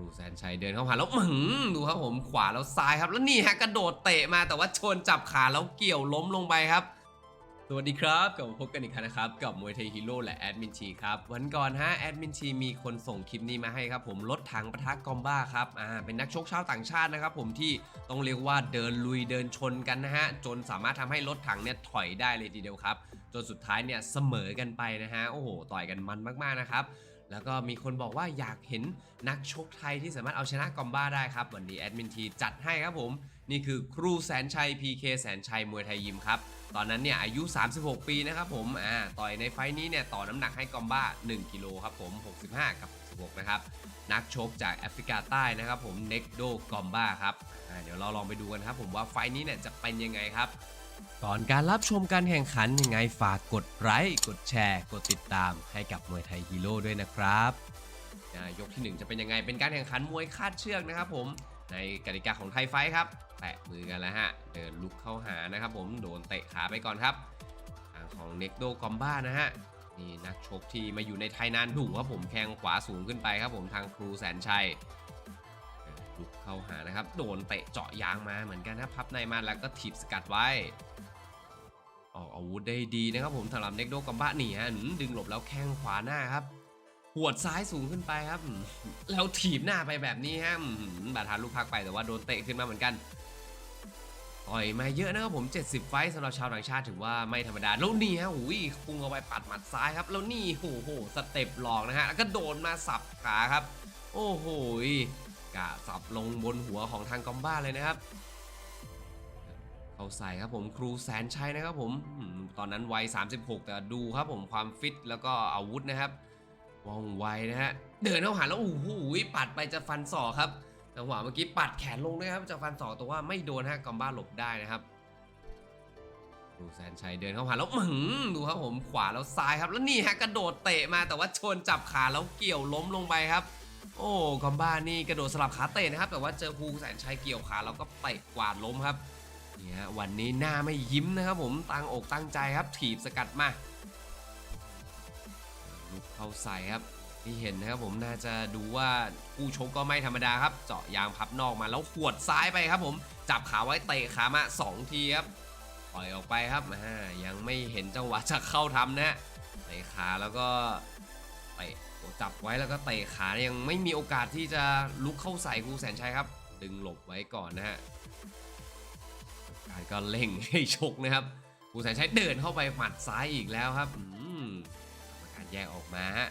รูแซนชัยเดินเข้าหาแล้วอื้อหือดูครับผมขวาแล้วซ้ายครับ แล้วนี่ฮะกระโดดเตะมาแต่ว่าชนจับขาแล้วเกี่ยวล้มลงไปครับ สวัสดีครับกลับมาพบกันอีกครั้งนะครับ กับมวยไทยฮีโร่และแอดมินชีครับ วันก่อนฮะแอดมินชีมีคนส่งคลิปนี้มาให้ครับผมรถถังปะทะกอมบ้าครับอ่าเป็นนักชกชาวต่างชาตินะครับ ผมที่ต้องเรียกว่าเดินลุยเดินชนกันนะฮะจนสามารถทำให้รถถังเนี่ยถอยได้เลยทีเดียวครับจนสุดท้ายเนี่ยเสมอกันไปนะฮะโอ้โหต่อยกันมันมากๆนะครับ แล้วก็มีคนบอกว่าอยากเห็นนักชกไทยที่สามารถเอาชนะกอมบ้าได้ครับ วันนี้แอดมินทีจัดให้ครับผม นี่คือครูแสนชัย PK แสนชัยมวยไทยยิมครับ ตอนนั้นเนี่ยอายุ 36 ปีนะครับผมอ่าต่อยในไฟท์นี้เนี่ยต่อน้ำหนักให้กอมบ้า 1 กิโลครับผม 65 กับ16นะครับ นักชกจากแอฟริกาใต้นะครับผมเน็กโดกอมบ้าครับอ่าเดี๋ยวเราลองไปดูกันครับผมว่าไฟท์นี้เนี่ยจะเป็นยังไงครับ ก่อนการรับชมการแข่งขันยังไงฝากกดไลค์กดแชร์ กดติดตามให้กับมวยไทยฮีโร่ด้วยนะครับยกที่ 1 จะเป็นยังไงเป็นการแข่งขันมวยคาดเชือกนะครับผมในกติกาของไทยไฟท์ครับ แตะมือกันแล้วฮะ เดินลุกเข้าหานะครับผมโดนเตะขาไปก่อนครับทางของเน็กโดกอมบ้านะฮะนี่นักชกที่มาอยู่ในไทยนานดูครับผมแข้งขวาสูงขึ้นไปครับผมทางครูแสนชัยลุกเข้าหานะครับ โดนเตะเจาะยางมาเหมือนกันนะพับในมาแล้วก็ถีบสกัดไว้ ออกอาวุธได้ดีนะครับผมสำหรับเน็กโดกัมบะนี่ฮะดึงหลบแล้วแข้งขวาหน้าครับหวดซ้ายสูงขึ้นไปครับ แล้วถีบหน้าไปแบบนี้ฮะบาดทานลูกพักไปแต่ว่าโดนเตะขึ้นมาเหมือนกันต่อยมาเยอะนะครับผม 70 ไฟต์สำหรับชาวต่างชาติถือว่าไม่ธรรมดา แล้วนี่ฮะหูยพุ่งเอาไปปัดหมัดซ้ายครับ แล้วนี่โอ้โหสเต็ปหลอกนะฮะ แล้วก็โดนมาสับขาครับ โอ้โหกะสับลงบนหัวของทางกอมบ้าเลยนะครับ เขาใส่ครับผมครูแสนชัยนะครับผมตอนนั้นวัย 36 แต่ดูครับผมความฟิตแล้วก็อาวุธนะครับว่องไวนะฮะเดินเข้าหาแล้วโอ้โหปัดไปจะฟันศอกครับจังหวะเมื่อกี้ปัดแขนลงด้วยครับจะฟันศอกแต่ว่าไม่โดนฮะกอมบ้าหลบได้นะครับครูแสนชัยเดินเข้าหาแล้วอื้อหือดูครับผมขวาแล้วซ้ายครับ แล้วนี่ฮะกระโดดเตะมาแต่ว่าชนจับขาแล้วเกี่ยวล้มลงไปครับ โอ้กอมบ้านี่กระโดดสลับขาเตะนะครับ แต่ว่าเจอครูแสนชัยเกี่ยวขาแล้วก็เตะกวาดล้มครับ นี่ฮะวันนี้หน้าไม่ยิ้มนะครับผมตั้งอกตั้งใจครับถีบสกัดมาลุกเข้าใส่ครับที่เห็นนะครับผมน่าจะดูว่าผู้ชกก็ไม่ธรรมดาครับ เจาะยางพับนอกมาแล้วขวดซ้ายไปครับ ผมจับขาไว้เตะขามาสองทีครับปล่อยออกไปครับยังไม่เห็นจังหวะจะเข้าทำนะฮะเตะขาแล้วก็เตะจับไว้แล้วก็เตะขายังไม่มีโอกาสที่จะลุกเข้าใส่ครูแสนชัยครับ ดึงหลบไว้ก่อนนะฮะ การก็เล่งให้ชกนะครับกูแสนชัยเดินเข้าไปหมัดซ้ายอีกแล้วครับอืมการแยกออกมาฮะ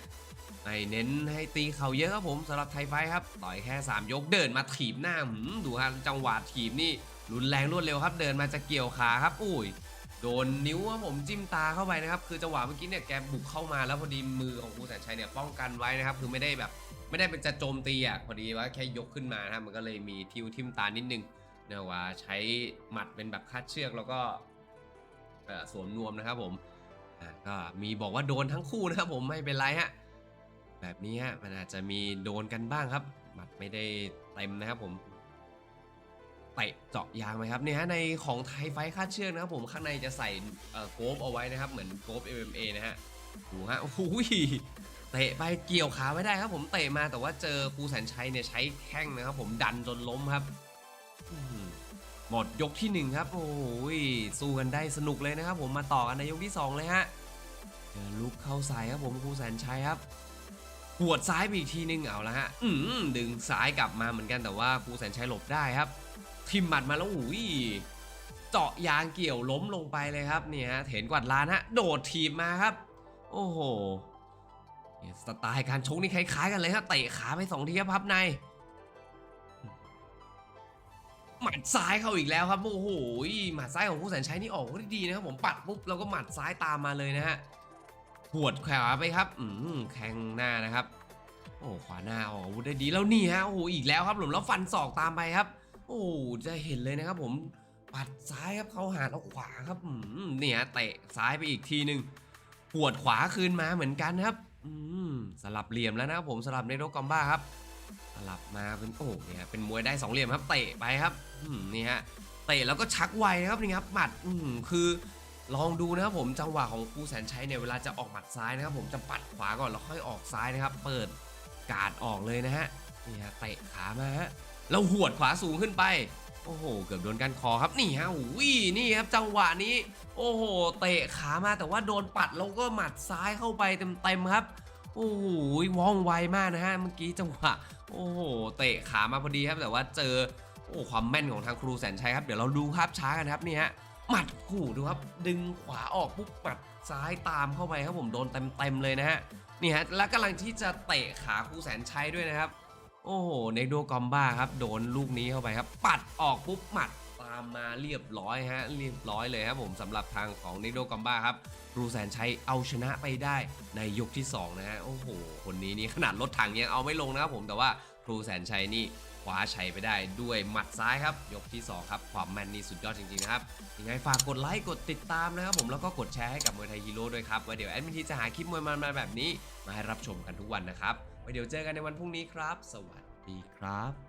ไม่เน้นให้ตีเข่าเยอะครับผมสำหรับไทไฟท์ครับต่อยแค่ 3 ยกเดินมาถีบหน้าหืมดูฮะจังหวะถีบนี่รุนแรงรวดเร็วครับ เดินมาจะเกี่ยวขาครับอุ้ยโดนนิ้วครับผมจิ้มตาเข้าไปนะครับ คือจังหวะเมื่อกี้เนี่ยแกบุกเข้ามาแล้วพอดีมือของกูแสนชัยเนี่ยป้องกันไว้นะครับ คือไม่ได้แบบ ไม่ได้เป็นจะโจมตีอะพอดีว่าแค่ยกขึ้นมานะครับมันก็เลยมีทิวทิมตานิดนึง เนื่องว่าใช้หมัดเป็นแบบคาดเชือกแล้วก็สวมนวมนะครับผมก็มีบอกว่าโดนทั้งคู่นะครับผมไม่เป็นไรฮะแบบนี้ฮะมันอาจจะมีโดนกันบ้างครับ หมัดไม่ได้เต็มนะครับผมเตะเจาะยางไหมครับเนี่ยฮะในของไทยไฟคาดเชือกนะครับผมข้างในจะใส่โกฟเอาไว้นะครับเหมือนโกฟ MMA นะฮะดูฮะโอ้โหเตะไปเกี่ยวขาไม่ได้ครับผมเตะมาแต่ว่าเจอครูแสนชัยเนี่ยใช้แข้งนะครับผมดันจนล้มครับ หมดยกที่หนึ่งครับ โอ้ยสู้กันได้สนุกเลยนะครับ ผมมาต่อกันในยกที่สองเลยฮะเจอลุกเข้าใส่ครับผมครูแสนชัยครับหวดซ้ายไปอีกทีนึงเอาละฮะอืมดึงซ้ายกลับมาเหมือนกันแต่ว่าครูแสนชัยหลบได้ครับ ทิมหมัดมาแล้วอุ้ยเจาะยางเกี่ยวล้มลงไปเลยครับเนี่ยฮะเห็นกวาดลานฮะโดดทีมมาครับ โอ้โหสไตล์การชกนี่คล้ายๆกันเลยครับเตะขาไปสองทีครับพับใน หมัดซ้ายเข้าอีกแล้วครับ โอ้โหหมัดซ้ายของผู้แสนชัยนี่ออกได้ดีนะครับผมปัดปุ๊บแล้วก็หมัดซ้ายตามมาเลยนะฮะหวดขวาไปครับ อืมแข้งหน้านะครับ โอ้ขวาหน้าออกอาวุธได้ดีแล้วนี่ฮะโอ้โหอีกแล้วครับผมแล้วฟันศอกตามไปครับ โอ้จะเห็นเลยนะครับ ผมปัดซ้ายครับเขาหาแล้วขวาครับอืมเนี่ยเตะซ้ายไปอีกทีหนึ่งหวดขวาคืนมาเหมือนกันครับ อืมสลับเหลี่ยมแล้วนะครับผมสลับในโรกอมบ้าครับ ลับมาเป็นโอ้เนี่ยเป็นมวยได้สองเหลี่ยมครับเตะไปครับนี่ฮะเตะแล้วก็ชักไวนะครับนี่ครับหมัดอืมคือลองดูนะครับผมจังหวะของครูแสนชัยเนี่ยเวลาจะออกหมัดซ้ายนะครับ ผมจะปัดขวาก่อนแล้วค่อยออกซ้ายนะครับ เปิดการดออกเลยนะฮะนี่ฮะเตะขามาฮะแล้วหวดขวาสูงขึ้นไปโอ้โห เกือบโดนกันคอครับนี่ฮะอุ้ยนี่ครับจังหวะนี้ โอ้โห เตะขามาแต่ว่าโดนปัดแล้วก็หมัดซ้ายเข้าไปเต็มๆครับ โอ้โหว่องไวมากนะฮะเมื่อกี้จังหวะโอ้โหเตะขามาพอดีครับแต่ว่าเจอโอ้ความแม่นของทางครูแสนชัยครับเดี๋ยวเราดูภาพช้ากันครับนี่ฮะหมัดขู่ดูครับ ดึงขวาออกปุ๊บปัดซ้ายตามเข้าไปครับผมโดนเต็มๆเลยนะฮะนี่ฮะแล้วกำลังที่จะเตะขาครูแสนชัยด้วยนะครับ โอ้โหเนโดกอมบ้าครับ โดนลูกนี้เข้าไปครับ ปัดออกปุ๊บหมัดามมาเรียบร้อยฮะเรียบร้อยเลยครับผมสำหรับทางของเนโดกอมบ้าครับครูแสนชัยเอาชนะไปได้ในยกที่2นะฮะโอ้โหคนนี้นี่ขนาดรถถังยังเอาไม่ลงนะครับผมแต่ว่าครูแสนชัยนี่คว้าชัยไปได้ด้วยหมัดซ้ายครับ ยกที่ 2 ครับ ความแม่นนี่สุดยอดจริงๆนะครับยังไงฝากกดไลค์กดติดตามนะครับผมแล้วก็กดแชร์ให้กับมวยไทยฮีโร่ด้วยครับไว้เดี๋ยวแอดมินทีจะหาคลิปมวยมันมาแบบนี้ มาให้รับชมกันทุกวันนะครับไว้เดี๋ยวเจอกันในวันพรุ่งนี้ครับ สวัสดีครับ